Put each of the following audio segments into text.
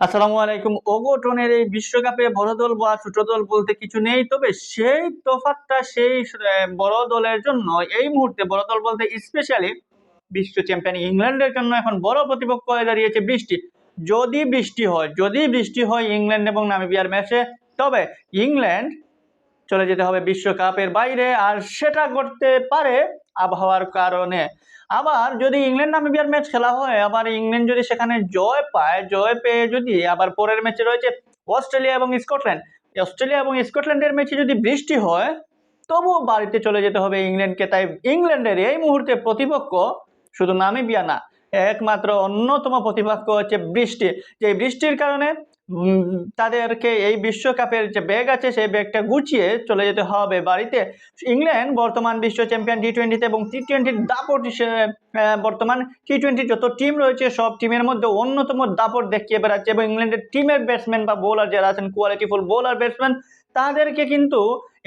আসসালামু আলাইকুম। ওগোটনের এই বিশ্বকাপে বড় দল বা ছোট দল বলতে কিছু নেই, তবে সেই তফাৎটা, সেই বড় দলের জন্য এই মুহূর্তে বড় দল বলতে স্পেশালি বিশ্ব চ্যাম্পিয়ন ইংল্যান্ডের জন্য এখন বড় প্রতিপক্ষ হয়ে দাঁড়িয়েছে বৃষ্টি। যদি বৃষ্টি হয়, যদি বৃষ্টি হয় ইংল্যান্ড এবং নামিবিয়ার ম্যাচে, তবে ইংল্যান্ড চলে যেতে হবে বিশ্বকাপের বাইরে, আর সেটা করতে পারে আবহাওয়ার কারণে। আবার যদি ইংল্যান্ড নামিবিয়ার ম্যাচ খেলা হয়, আবার ইংল্যান্ড যদি সেখানে জয় পায়, জয় পেয়ে যদি আবার পরের ম্যাচে রয়েছে অস্ট্রেলিয়া এবং স্কটল্যান্ড অস্ট্রেলিয়া এবং স্কটল্যান্ডের ম্যাচে যদি বৃষ্টি হয়, তবুও বাড়িতে চলে যেতে হবে ইংল্যান্ডকে। তাই ইংল্যান্ডের এই মুহূর্তে প্রতিপক্ষ শুধু নামিবিয়া না, একমাত্র অন্যতম প্রতিপক্ষ হচ্ছে বৃষ্টি। যে বৃষ্টির কারণে তাদেরকে এই বিশ্বকাপের যে ব্যাগ আছে, সেই ব্যাগটা গুছিয়ে চলে যেতে হবে বাড়িতে। ইংল্যান্ড বর্তমান বিশ্ব চ্যাম্পিয়ন টি টোয়েন্টিতে এবং টি টোয়েন্টির দাপট বর্তমান টি টোয়েন্টির যত টিম রয়েছে, সব টিমের মধ্যে অন্যতম দাপট দেখিয়ে বেড়াচ্ছে এবং ইংল্যান্ডের টিমের ব্যাটসম্যান বা বোলার যারা আছেন কোয়ালিটিফুল বোলার ব্যাটসম্যান তাদেরকে কিন্তু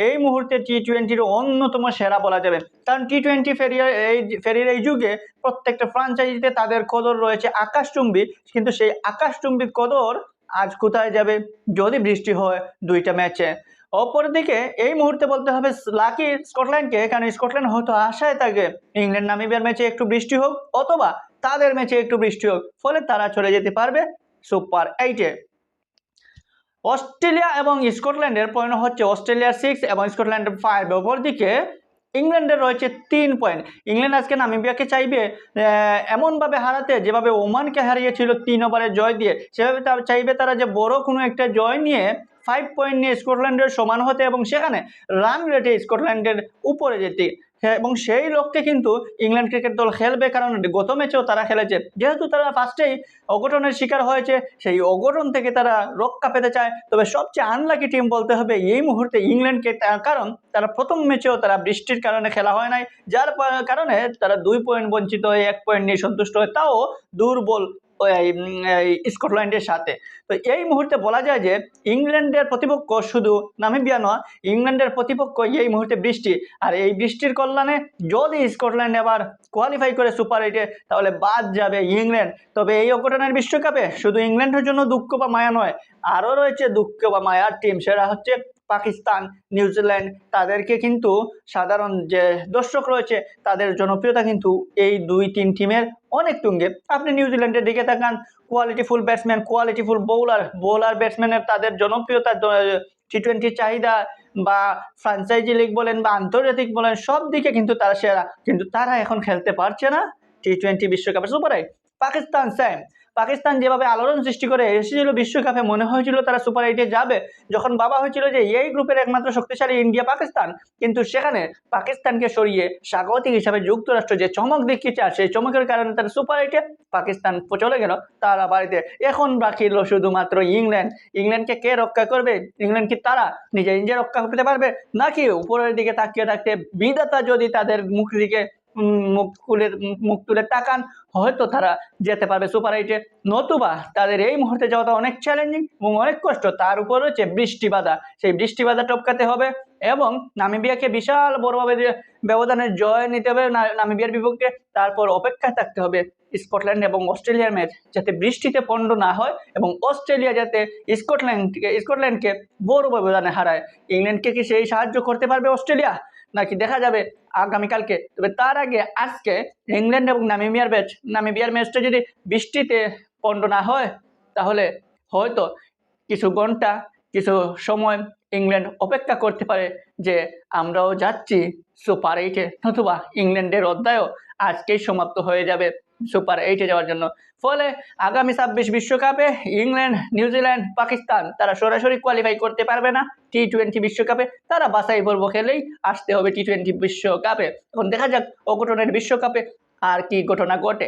এই মুহূর্তে টি টোয়েন্টির অন্যতম সেরা বলা যাবে। কারণ টি টোয়েন্টি ফেরিয়ার এই ফেরির এই যুগে প্রত্যেকটা ফ্রাঞ্চাইজিতে তাদের কদর রয়েছে আকাশচুম্বী, কিন্তু সেই আকাশচুম্বী কদর আজ কোথায় যাবে? যদি বৃষ্টি হয়, দুইটা ম্যাচে অপরদিকে এই মুহূর্তে বলতে হবে লাকি স্কটল্যান্ডকে কারণ স্কটল্যান্ড হয়তো আশায় থাকে ইংল্যান্ড নামিবিয়ার ম্যাচে একটু বৃষ্টি হোক, অথবা তাদের ম্যাচে একটু বৃষ্টি হোক, ফলে তারা চলে যেতে পারবে সুপার এইটে অস্ট্রেলিয়া এবং স্কটল্যান্ডের পয়েন্ট হচ্ছে অস্ট্রেলিয়া সিক্স এবং স্কটল্যান্ডের ফাইভ অপরদিকে ইংল্যান্ডের রয়েছে তিন পয়েন্ট ইংল্যান্ড আজকে নামিবিয়াকে চাইবে এমনভাবে হারাতে যেভাবে ওমানকে হারিয়েছিল তিন ওভারে জয় দিয়ে, সেভাবে চাইবে তারা যে বড় কোনো একটা জয় নিয়ে ফাইভ পয়েন্ট নিয়ে স্কটল্যান্ডের সমান হতে এবং সেখানে রান রেটে স্কটল্যান্ডের উপরে যেতে। হ্যাঁ, এবং সেই লক্ষ্যে কিন্তু ইংল্যান্ড ক্রিকেট দল খেলবে কারণ গত ম্যাচেও তারা খেলেছে। যেহেতু তারা ফার্স্টেই অঘটনের শিকার হয়েছে সেই অঘটন থেকে তারা রক্ষা পেতে চায়। তবে সবচেয়ে আনলাকি টিম বলতে হবে এই মুহূর্তে ইংল্যান্ডকে কারণ তারা প্রথম ম্যাচেও তারা বৃষ্টির কারণে খেলা হয় নাই। যার কারণে তারা দুই পয়েন্ট বঞ্চিত হয়ে এক পয়েন্ট নিয়ে সন্তুষ্ট হয়। তাও দুর্বল স্কটল্যান্ডের সাথে। তো এই মুহূর্তে বলা যায় যে, ইংল্যান্ডের প্রতিপক্ষ শুধু নামিবিয়া নয়, ইংল্যান্ডের প্রতিপক্ষ এই মুহূর্তে বৃষ্টি। আর এই বৃষ্টির কল্যাণে যদি স্কটল্যান্ড আবার কোয়ালিফাই করে সুপার এইটে তাহলে বাদ যাবে ইংল্যান্ড। তবে এই অঘটনের বিশ্বকাপে শুধু ইংল্যান্ডের জন্য দুঃখ বা মায়া নয়, আরও রয়েছে দুঃখ বা মায়ার টিম সেটা হচ্ছে পাকিস্তান নিউজিল্যান্ড তাদেরকে কিন্তু সাধারণ যে দর্শক রয়েছে, তাদের জনপ্রিয়তা কিন্তু এই দুই, তিন টিমের অনেক তুঙ্গে। আপনি নিউজিল্যান্ডের দিকে তাকান qualityful batsman qualityful bowler bowler ব্যাটসম্যানের তাদের জনপ্রিয়তা টি টোয়েন্টি চাহিদা বা ফ্রাঞ্চাইজি লিগ বলেন বা আন্তর্জাতিক বলেন, সব দিকে কিন্তু তারা সেরা। কিন্তু তারা এখন খেলতে পারছে না টি টোয়েন্টি বিশ্বকাপে সুপার পাকিস্তান স্যাম পাকিস্তান যেভাবে আলোড়ন সৃষ্টি করে এসেছিল, বিশ্বকাপে মনে হয়েছিল তারা সুপার এইটে যাবে। যখন বাবা হয়েছিল যে এই গ্রুপের একমাত্র শক্তিশালী ইন্ডিয়া পাকিস্তান, কিন্তু সেখানে পাকিস্তানকে সরিয়ে স্বাগতিক হিসাবে যুক্তরাষ্ট্র যে চমক দেখিয়েছে আর সেই চমকের কারণে তারা সুপার এইটে পাকিস্তান চলে গেল তারা বাড়িতে। এখন বাকি রইল শুধুমাত্র ইংল্যান্ড। ইংল্যান্ডকে কে রক্ষা করবে? ইংল্যান্ড কি তারা নিজে নিজে রক্ষা করতে পারবে? নাকি উপরের দিকে তাকিয়ে থাকতে বিধাতা যদি তাদের মুখ দিকে মুখ তুলে মুখ তুলে তাকান, হয়তো তারা যেতে পারবে। সুপার এইটে নতুবা তাদের এই মুহূর্তে যাওয়াটা অনেক চ্যালেঞ্জিং এবং অনেক কষ্ট। তার উপর রয়েছে বৃষ্টি বাধা। সেই বৃষ্টি বাধা টপকাতে হবে এবং নামিবিয়াকে বিশাল বড়ভাবে ব্যবধানে জয় নিতে হবে। নামিবিয়ার বিপক্ষে তারপর অপেক্ষায় থাকতে হবে স্কটল্যান্ড এবং অস্ট্রেলিয়ার ম্যাচ যাতে বৃষ্টিতে পণ্ড না হয় এবং অস্ট্রেলিয়া যাতে স্কটল্যান্ডকে স্কটল্যান্ডকে বড় ব্যবধানে হারায়। ইংল্যান্ডকে কি সেই সাহায্য করতে পারবে অস্ট্রেলিয়া? নাকি দেখা যাবে আগামীকালকে? তবে তার আগে আজকে ইংল্যান্ড এবং নামিবিয়ার ম্যাচ নামিবিয়ার ম্যাচটা যদি বৃষ্টিতে পণ্ড না হয়, তাহলে হয়তো কিছু ঘণ্টা, কিছু সময় ইংল্যান্ড অপেক্ষা করতে পারে যে আমরাও যাচ্ছি সুপার এইটে। নতুবা ইংল্যান্ডের অধ্যায়ও আজকেই সমাপ্ত হয়ে যাবে। সুপার এইটে যাওয়ার জন্য। ফলে আগামী ছাব্বিশ বিশ্বকাপে ইংল্যান্ড, নিউজিল্যান্ড, পাকিস্তান তারা সরাসরি কোয়ালিফাই করতে পারবে না। টি টোয়েন্টি বিশ্বকাপে তারা বাছাই পর্ব খেলেই আসতে হবে টি টোয়েন্টি বিশ্বকাপে। এখন দেখা যাক অঘটনের বিশ্বকাপে আর কি ঘটনা ঘটে।